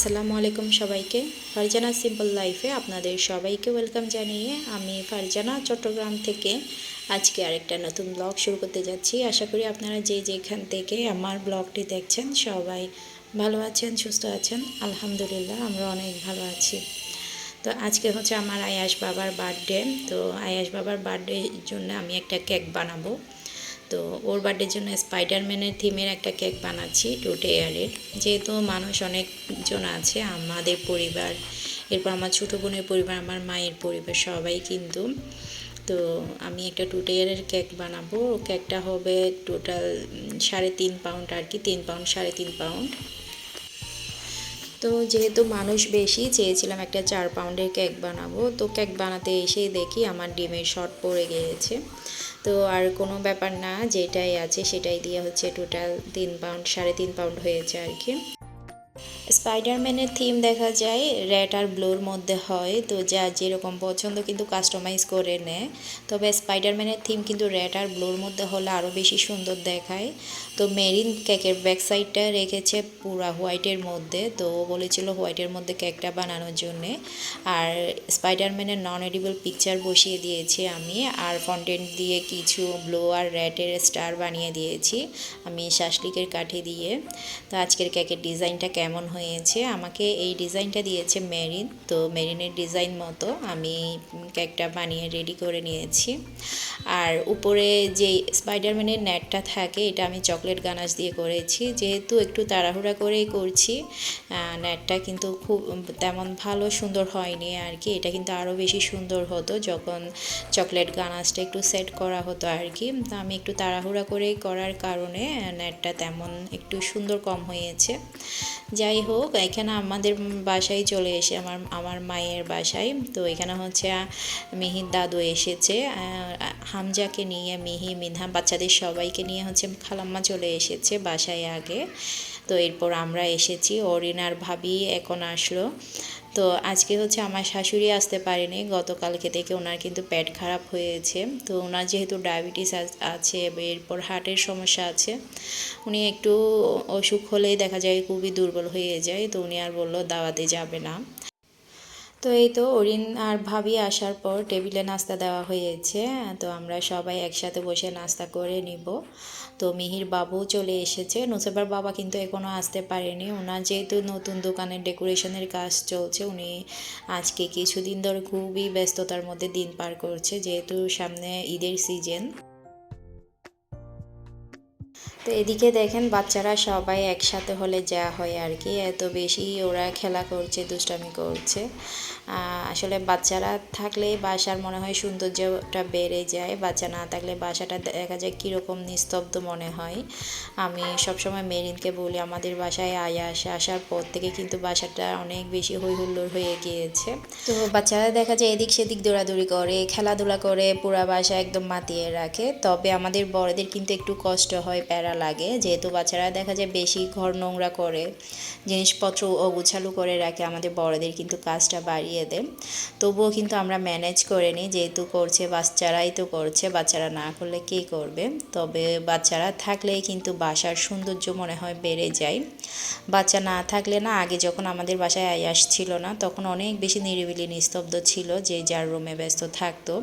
আসসালামু আলাইকুম সবাইকে। ফারজানা সিম্পল লাইফে আপনাদের সবাইকে ওয়েলকাম জানিয়ে আমি ফারজানা চট্টগ্রাম থেকে আজকে আরেকটা নতুন ব্লগ শুরু করতে যাচ্ছি। আশা করি আপনারা যে যেখান থেকে আমার ব্লগটি দেখছেন সবাই ভালো আছেন, সুস্থ আছেন। আলহামদুলিল্লাহ, আমরা অনেক ভালো আছি। তো আজকে হচ্ছে আমার আয়াস বাবার বার্থডে। তো আয়াস বাবার বার্থডের জন্য আমি একটা কেক বানাবো। তো ওর বার্থডের জন্য স্পাইডারম্যানের থিমের একটা কেক বানাচ্ছি টু টেয়ারের যেহেতু মানুষ অনেকজন আছে, আমাদের পরিবার, এরপর আমার ছোটো বোনের পরিবার, আমার মায়ের পরিবার, সবাই কিন্তু। তো আমি একটা টু টেয়ারের কেক বানাবো। কেকটা হবে টোটাল সাড়ে তিন পাউন্ড আর কি, তিন পাউন্ড সাড়ে তিন পাউন্ড তো যেহেতু মানুষ বেশি, চেয়েছিলাম একটা চার পাউন্ডের কেক বানাবো। তো কেক বানাতে এসেই দেখি আমার ডিমের শর্ট পড়ে গিয়েছে। তো আর কোনো ব্যাপার না, যেটাই আছে সেটাই দিয়ে হচ্ছে টোটাল তিন পাউন্ড সাড়ে তিন পাউন্ড হয়েছে আর কি। স্পাইডারম্যানের থিম দেখা যায় রেড আর ব্লুর মধ্যে হয়। তো যা যেরকম পছন্দ কিন্তু কাস্টমাইজ করে নেয় তবে স্পাইডারম্যানের থিম কিন্তু রেড আর ব্লুর মধ্যে হলে আরও বেশি সুন্দর দেখায়। তো মেরিন কেকের ব্যাক সাইডটা রেখেছে পুরা হোয়াইটের মধ্যে। তো বলেছিল হোয়াইটের মধ্যে কেকটা বানানোর জন্যে। আর স্পাইডারম্যানের নন এডিবল পিকচার বসিয়ে দিয়েছি আমি। আর ফন্টেন্ট দিয়ে কিছু ব্লু আর রেডের স্টার বানিয়ে দিয়েছি আমি শাসলিকের কাঠে দিয়ে। তো আজকের কেকের ডিজাইনটা কেমন হয়েছে আমাকে এই ডিজাইনটা দিয়েছে মেরিন। তো মেরিনের ডিজাইন মতো আমি কেকটা বানিয়ে রেডি করে নিয়েছি। আর উপরে যে স্পাইডারম্যানের নেটটা থাকে, এটা আমি চকলেট গানাশ দিয়ে করেছি। যেহেতু একটু তাড়াহুড়া করেই করছি নেটটা কিন্তু খুব, তেমন ভালো সুন্দর হয়নি আর কি। এটা কিন্তু আরও বেশি সুন্দর হতো যখন চকলেট গানাশটা একটু সেট করা হতো আর কি। তো আমি একটু তাড়াহুড়া করেই করার কারণে নেটটা তেমন একটু সুন্দর কম হয়েছে। যাই হোক এখানে আমাদের বাসায় চলে এসে, আমার আমার মায়ের বাসায়। তো এখানে হচ্ছে মিহির দাদু এসেছে। হামজাকে নিয়ে, মিহি মিধা বাচ্চাদের সবাইকে নিয়ে হচ্ছে খালাম্মা চলে এসেছে বাসায় আগে। তো এরপর আমরা এসেছি। অরিনার ভাবি এখন আসলো। তো আজকে হচ্ছে আমার শাশুড়ি আসতে পারেনি, গতকালকে থেকে ওনার কিন্তু পেট খারাপ হয়েছে। তো ওনার যেহেতু ডায়াবেটিস আছে এরপর হার্টের সমস্যা আছে, উনি একটু অসুখ হলেই দেখা যায় খুবই দুর্বল হয়ে যায়, তো উনি আর বলল দাওয়াতে যাবে না। তো এই তো অরিন আর ভাবি আসার পর টেবিলে নাস্তা দেওয়া হয়েছে, তো আমরা সবাই একসাথে বসে নাস্তা করে নিব। তো মিহির বাবু চলে এসেছে, নুসেবার বাবা কিন্তু এখনও আসতে পারেনি। ওনার যেহেতু নতুন দোকানের ডেকোরেশনের কাজ চলছে, উনি আজকে কিছুদিন ধরে খুবই ব্যস্ততার মধ্যে দিন পার করছে, যেহেতু সামনে ঈদের সিজন। তো এদিকে দেখেন বাচ্চারা সবাই একসাথে হলে যা হয় আর কি। এত বেশি ওরা খেলা করছে, দুষ্টামি করছে। আসলে বাচ্চারা থাকলে বাসার মনে হয় সৌন্দর্যটা বেড়ে যায়, বাচ্চা না থাকলে বাসাটা দেখা যায় কীরকম নিস্তব্ধ মনে হয়। আমি সবসময় মেরিনকে বলি, আমাদের বাসায় আয়া, আসে। আসার পর থেকে কিন্তু বাসাটা অনেক বেশি হই হুল্লোড় হয়ে গিয়েছে। তো বাচ্চারা দেখা যায় এদিক সেদিক দৌড়াদৌড়ি করে, খেলাধুলা করে, পুরা বাসা একদম মাতিয়ে রাখে। তবে আমাদের বড়দের কিন্তু একটু কষ্ট হয় প্যারা লাগে। যেহেতু বাচ্চারা দেখা যায় বেশি ঘর নোংরা করে, জিনিসপত্র অগুছালু করে রাখে, আমাদের বড়দের কিন্তু কাজটা বাড়িয়ে দেয়। তবুও কিন্তু আমরা ম্যানেজ করে নিই, যেহেতু করছে বাচ্চারাই তো করছে, বাচ্চারা না করলে কে করবে? তবে বাচ্চারা থাকলেই কিন্তু বাসার সৌন্দর্য মনে হয় বেড়ে যায়। বাচ্চা না থাকলে না, আগে যখন আমাদের বাসায় আয়াস ছিল না, তখন অনেক বেশি নিরিবিলি, নিস্তব্ধ ছিল যে যার রুমে ব্যস্ত থাকতো।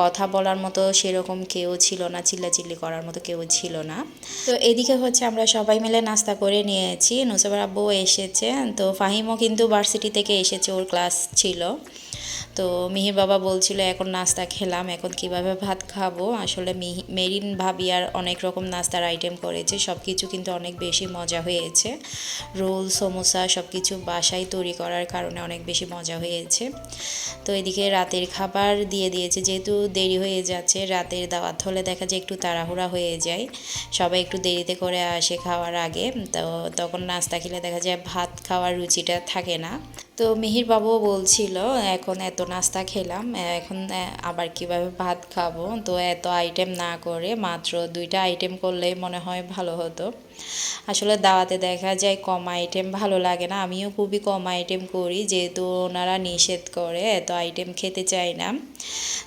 কথা বলার মতো সেরকম কেউ ছিল না, চিল্লাচিল্লি করার মতো কেউ ছিল না। তো এদিকে হচ্ছে আমরা সবাই মিলে নাস্তা করে নিয়েছি। নুসবার আব্বু এসেছে। তো ফাহিমও কিন্তু ভার্সিটি থেকে এসেছে, ওর ক্লাস ছিল। তো মিহির বাবা বলছিল, এখন নাস্তা খেলাম, এখন কীভাবে ভাত খাব? আসলে মিহি, মেরিন ভাবি আর অনেক রকম নাস্তার আইটেম করেছে সব কিছু কিন্তু অনেক বেশি মজা হয়েছে। রোল, সমোসা সব কিছু বাসায় তৈরি করার কারণে অনেক বেশি মজা হয়েছে। তো এদিকে রাতের খাবার দিয়ে দিয়েছে, যেহেতু দেরি হয়ে যাচ্ছে, রাতের দাওয়াত হলে দেখা যায় একটু তাড়াহুড়া হয়ে যায়। সবাই একটু দেরিতে করে আসে খাওয়ার আগে, তো তখন নাস্তা খেলে দেখা যায় ভাত খাওয়ার রুচিটা থাকে না। তো মিহির বাবুও বলছিল, এখন এত নাস্তা খেলাম। এখন আবার কীভাবে ভাত খাব? তো এত আইটেম না করে মাত্র দুইটা আইটেম করলেই মনে হয় ভালো হতো। আসলে দাওয়াতে দেখা যায় কম আইটেম ভালো লাগে না। আমিও খুবই কম আইটেম করি, যেহেতু ওনারা নিষেধ করে, এত আইটেম খেতে চাই না।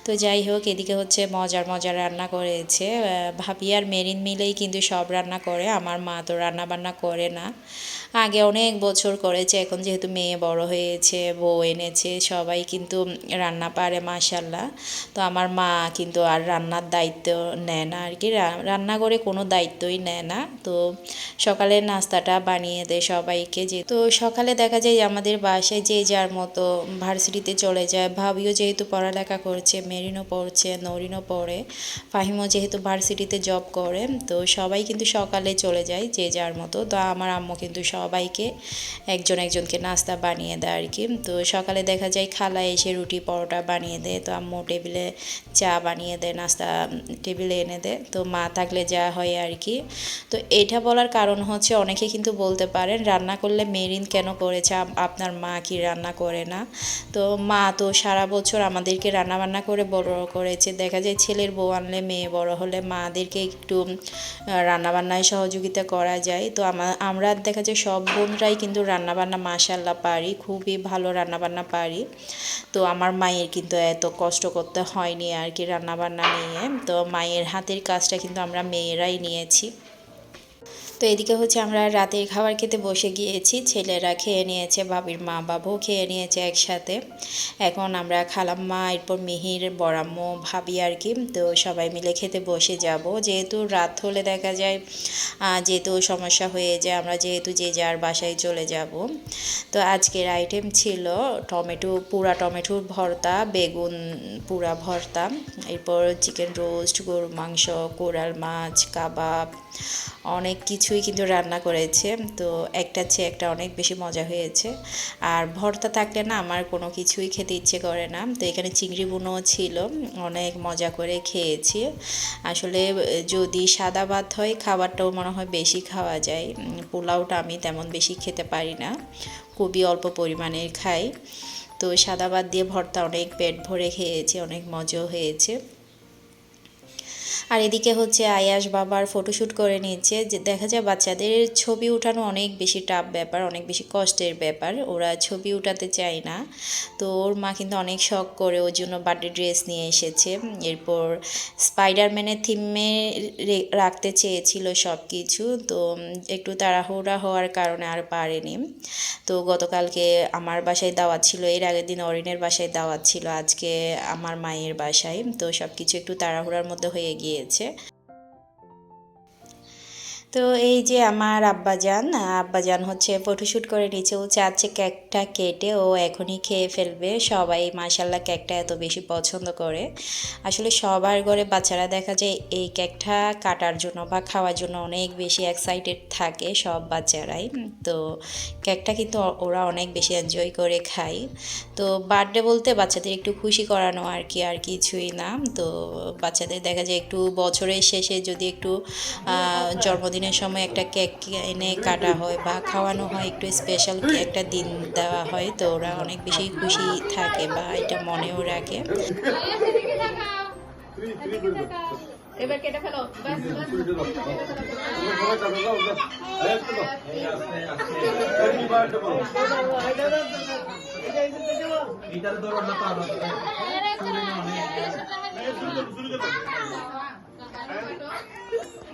তো যাই হোক, এদিকে হচ্ছে মজার মজার রান্না করেছে। ভাবি আর মেরিন মিলেই কিন্তু সব রান্না করে। আমার মা তো রান্না বান্না করে না। আগে অনেক বছর করেছে, এখন যেহেতু মেয়ে বড় হয়েছে, বউ এনেছে, সবাই কিন্তু রান্না পারে মাশাল্লাহ তো আমার মা কিন্তু আর রান্নার দায়িত্ব নেয় না আর কি রা- রান্নাঘরে কোনো দায়িত্বই নেয় না। তো সকালের নাস্তাটা বানিয়ে দেয় সবাইকে যে, তো সকালে দেখা যায় আমাদের বাসায় যে যার মতো ভার্সিটিতে চলে যায়। ভাবিও যেহেতু পড়ালেখা করছে, মেরিনও পড়ছে, নরিনও পড়ে। ফাহিমও যেহেতু ভার্সিটিতে জব করে, তো সবাই কিন্তু সকালে চলে যায় যে যার মতো। তো আমার আম্মু কিন্তু সবাইকে একজন একজনকে নাস্তা বানিয়ে দেয় আর কি। তো সকালে দেখা যায় খালা এসে রুটি, পরোটা বানিয়ে দেয়, তো আম্মু টেবিলে চা বানিয়ে দেয়, নাস্তা টেবিলে এনে দেয়, তো মা থাকলে যা হয় আর কি। তো এটা বলার কারণ হচ্ছে অনেকে কিন্তু বলতে পারেন, রান্না করলে মেরিন কেন করেছে? আপনার মা কি রান্না করে না? তো মা তো সারা বছর আমাদেরকে রান্না বান্না করে বড় করেছে। দেখা যায় ছেলের বউ আনলে মেয়ে বড় হলে মাদেরকে একটু রান্না বান্নায় সহযোগিতা করা যায়। তো আমরা দেখা যায় সব বোনরাই কিন্তু রান্নাবান্না মাশাল্লাহ পারি, খুবই ভালো রান্নাবান্না পারি। তো আমার মায়ের কিন্তু এত কষ্ট করতে হয়নি আর কি রান্নাবান্না নিয়ে। তো মায়ের হাতের কাজটা কিন্তু আমরা মেয়েরাই নিয়েছি। তো এদিকে হচ্ছে আমরা রাতের খাবার খেতে বসে গিয়েছি। ছেলেরা খেয়ে নিয়েছে, বাবির মা বাবাও খেয়ে নিয়েছে একসাথে। এখন আমরা খালাম্মা, এরপর মিহির, বড়াম্মু, ভাবি আর কি, তো সবাই মিলে খেতে বসে যাব। যেহেতু রাত হলে দেখা যায় যেহেতু সমস্যা হয়ে যায়, আমরা যেহেতু যে যার বাসায় চলে যাব। তো আজকের আইটেম ছিল টমেটো, পুরা টমেটোর ভর্তা, বেগুন পুরা ভর্তা, এরপর চিকেন রোস্ট গরুর মাংস, কোরাল মাছ, কাবাব, অনেক কিছুই কিন্তু রান্না করেছে, তো একটা চেয়ে একটা অনেক বেশি মজা হয়েছে। আর ভর্তা থাকলে না আমার কোনো কিছুই খেতে ইচ্ছে করে না, তো এখানে চিংড়ি বুনোও ছিল, অনেক মজা করে খেয়েছি। আসলে যদি সাদা ভাত হয় খাবারটাও মনে হয় বেশি খাওয়া যায় পোলাওটা আমি তেমন বেশি খেতে পারি না, খুবই অল্প পরিমাণের খাই। তো সাদা ভাত দিয়ে ভর্তা অনেক পেট ভরে খেয়েছি, অনেক মজাও হয়েছে। আর এদিকে হচ্ছে আয়াস বাবার ফটোশ্যুট করে নিচ্ছে। যে দেখা যায় বাচ্চাদের ছবি উঠানো অনেক বেশি টাফ ব্যাপার, অনেক বেশি কষ্টের ব্যাপার। ওরা ছবি উঠাতে চায় না। তো ওর মা কিন্তু অনেক শখ করে ওর জন্য বার্থডে ড্রেস নিয়ে এসেছে। এরপর স্পাইডারম্যানের থিমে রাখতে চেয়েছিল সব কিছু তো একটু তাড়াহুড়া হওয়ার কারণে আর পারেনি। তো গতকালকে আমার বাসায় দাওয়াত ছিল, এর আগের দিন অরিনের বাসায় দাওয়াত ছিল, আজকে আমার মায়ের বাসায়। তো সব কিছু একটু তাড়াহুড়ার মধ্যে হয়ে গিয়েছে তো এই যে আমার আব্বাজান আব্বাজান হচ্ছে ফটোশ্যুট করে নিচ্ছে ও চাচ্ছে কেকটা কেটে ও এখনই খেয়ে ফেলবে। সবাই মাসাল্লাহ কেকটা এত বেশি পছন্দ করে। আসলে সবার ঘরে বাচ্চারা দেখা যায় এই কেকটা কাটার জন্য বা খাওয়ার জন্য অনেক বেশি এক্সাইটেড থাকে সব বাচ্চারাই। তো কেকটা কিন্তু ওরা অনেক বেশি এনজয় করে খায়। তো বার্থডে বলতে বাচ্চাদের একটু খুশি করানো আর কি আর কিছুই না। তো বাচ্চাদের দেখা যায় একটু বছরের শেষে যদি একটু আহ, জন্মদিনের সময় একটা কেক এনে কাটা হয় বা খাওয়ানো হয় একটু স্পেশাল একটা দিন দেওয়া হয় তো ওরা অনেক বেশি খুশি থাকে বা এটা মনেও রাখে। এবার কেটে ফেলো।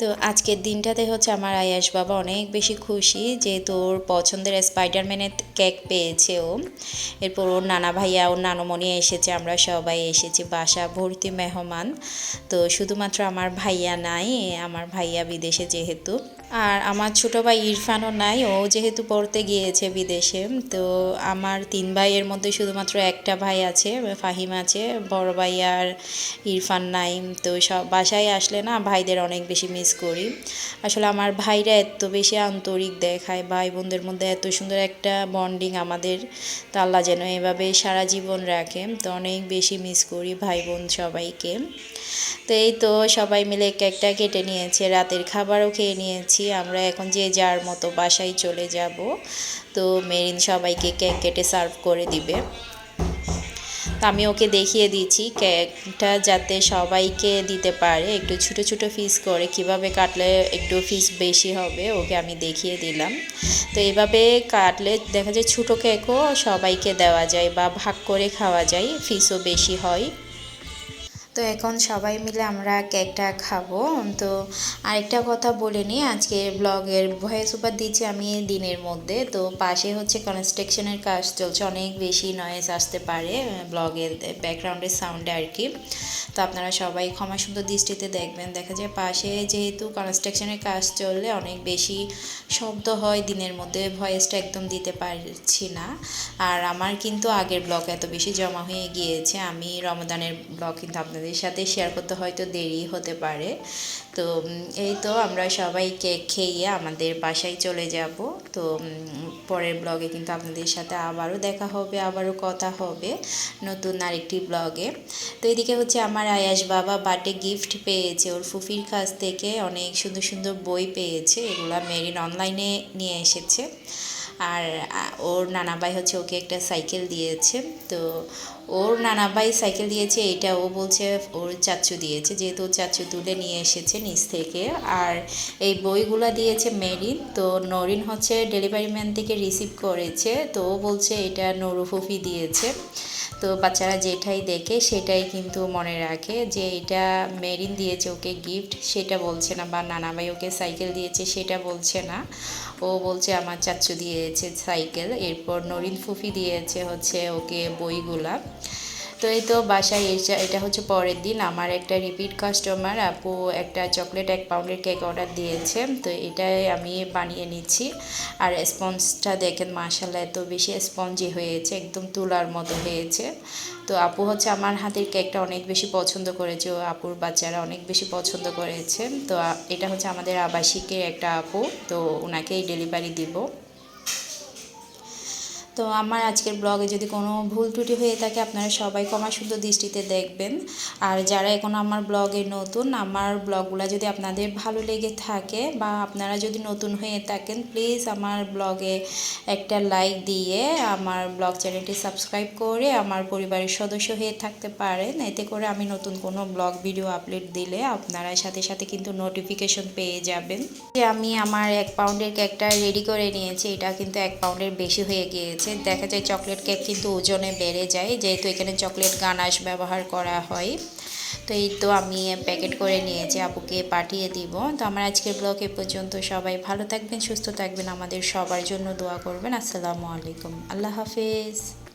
তো আজকের দিনটাতে হচ্ছে আমার আয়াস বাবা অনেক বেশি খুশি যে তোর পছন্দের স্পাইডারম্যানের কেক পেয়েছে ও। এরপর ওর নানা ভাইয়া, ওর নানমণি এসেছে, আমরা সবাই এসেছি বাসা ভর্তি মেহমান। তো শুধুমাত্র আমার ভাইয়া নাই, আমার ভাইয়া বিদেশে যেহেতু। আর আমার ছোটো ভাই ইরফানও নাই, ও যেহেতু পড়তে গিয়েছে বিদেশে, তো আমার তিন ভাইয়ের মধ্যে শুধুমাত্র একটা ভাই আছে, ফাহিম আছে, বড় ভাই আর ইরফান নাই, তো সব বাসায় আসলে না ভাইদের অনেক বেশি মিস করি। আসলে আমার ভাইরা এত বেশি আন্তরিক দেখায় ভাই বোনদের মধ্যে এত সুন্দর একটা বন্ডিং আমাদের, তো আল্লাহ যেন এভাবে সারা জীবন রাখে, তো অনেক বেশি মিস করি ভাই বোন সবাইকে। তো এই তো সবাই মিলে কেকটা কেটে নিয়েছে, রাতের খাবারও খেয়ে নিয়েছি। আমরা এখন যে যার মতো বাসায় চলে যাব, তো মেরিন সবাইকে কেক কেটে সার্ভ করে দিবে। তো আমি ওকে দেখিয়ে দিচ্ছি কেকটা যাতে সবাইকে দিতে পারে, একটু ছোটো ছোটো পিস করে, কীভাবে কাটলে একটু পিস বেশি হবে ওকে আমি দেখিয়ে দিলাম। তো এভাবে কাটলে দেখা যায় ছোটো কেকও সবাইকে দেওয়া যায় বা ভাগ করে খাওয়া যায় ফিসও বেশি হয়। তো এখন সবাই মিলে আমরা কেকটা খাব। তো আরেকটা কথা বলে নিই, আজকে ব্লগের ভয়েস ওভার দিচ্ছি আমি দিনের মধ্যে। তো পাশে হচ্ছে কনস্ট্রাকশনের কাজ চলছে, অনেক বেশি নয়েজ আসতে পারে ব্লগের ব্যাকগ্রাউন্ডের সাউন্ডে আর কি। তো আপনারা সবাই ক্ষমা সুন্দর দৃষ্টিতে দেখবেন। দেখা যায় পাশে যেহেতু কনস্ট্রাকশনের কাজ চললে অনেক বেশি শব্দ হয়, দিনের মধ্যে ভয়েসটা একদম দিতে পারছি না। আর আমার কিন্তু আগের ব্লগ এত বেশি জমা হয়ে গিয়েছে, আমি রমদানের ব্লগ কিন্তু আপনাদের সাথে শেয়ার করতে হয়তো দেরি হতে পারে। তো এই তো আমরা সবাই কেক খেয়ে আমাদের বাসায় চলে যাব। তো পরের ব্লগে কিন্তু আপনাদের সাথে আবারও দেখা হবে, আবারও কথা হবে নতুন আরেকটি ব্লগে তো এদিকে হচ্ছে আমার আয়াস বাবা বার্থডে গিফট পেয়েছে, ওর ফুফির কাছ থেকে অনেক সুন্দর সুন্দর বই পেয়েছে, এগুলা মেরিন অনলাইনে নিয়ে এসেছে। আর ওর নানাবাই হচ্ছে ওকে একটা সাইকেল দিয়েছে। তো ওর নানাবাই সাইকেল দিয়েছে এটা ও বলছে, ওর চাচু দিয়েছে, যেহেতু চাচু তুলে নিয়ে এসেছে নিচ থেকে। আর এই বইগুলো দিয়েছে মেরিন, তো নরিন হচ্ছে ডেলিভারি ম্যান থেকে রিসিভ করেছে। তো ও বলছে, এটা নরুফুফি দিয়েছে। তো বাচ্চারা যেটাই দেখে সেটাই কিন্তু মনে রাখে যে এটা মেরিন দিয়েছে ওকে গিফট সেটা বলছে না বা নানা ভাই ওকে সাইকেল দিয়েছে, সেটা বলছে না। ও বলছে, আমার চাচু দিয়েছে সাইকেল এরপর নরিন ফুফি দিয়েছে হচ্ছে ওকে বইগুলা। তো এই তো বাসায় এসে, এটা হচ্ছে পরের দিন, আমার একটা রিপিট কাস্টমার আপু একটা চকলেট এক পাউন্ডের কেক অর্ডার দিয়েছে, তো এটাই আমি বানিয়ে নিচ্ছি। আর স্পঞ্জটা দেখেন মাশাল্লাহ এত বেশি স্পঞ্জি হয়েছে, একদম তুলার মতো হয়েছে। তো আপু হচ্ছে আমার হাতের কেকটা অনেক বেশি পছন্দ করেছে, ও আপুর বাচ্চারা অনেক বেশি পছন্দ করেছে। তো এটা হচ্ছে আমাদের আবাসিকের একটা আপু, তো ওনাকেই ডেলিভারি দিব। তো আমার আজকের ব্লগে যদি কোনো ভুল ত্রুটি হয়ে থাকে, আপনারা সবাই ক্ষমা সুন্দর দৃষ্টিতে দেখবেন। আর যারা এখন আমার ব্লগে নতুন, আমার ব্লগগুলো যদি আপনাদের ভালো লেগে থাকে বা আপনারা যদি নতুন হয়ে থাকেন প্লিজ আমার ব্লগে একটা লাইক দিয়ে আমার ব্লগ চ্যানেলটি সাবস্ক্রাইব করে আমার পরিবারের সদস্য হয়ে থাকতে পারেন। এতে করে আমি নতুন কোনো ব্লগ ভিডিও আপলোড দিলে আপনারা সাথে সাথে কিন্তু নোটিফিকেশন পেয়ে যাবেন। যে আমি আমার এক পাউন্ডের কেকটা রেডি করে নিয়েছি, এটা কিন্তু এক পাউন্ডের বেশি হয়ে গিয়েছে। দেখা যায় চকলেট কেক কিন্তু ওজনে বেড়ে যায়। যেহেতু এখানে চকলেট গানাশ ব্যবহার করা হয়। তো এই তো আমি প্যাকেট করে নিয়েছি আপুকে পাঠিয়ে দিব। তো আমার আজকের ব্লগ এ পর্যন্ত সবাই ভালো থাকবেন, সুস্থ থাকবেন। আমাদের সবার জন্য দোয়া করবেন। আসসালামু আলাইকুম। আল্লাহ হাফেজ।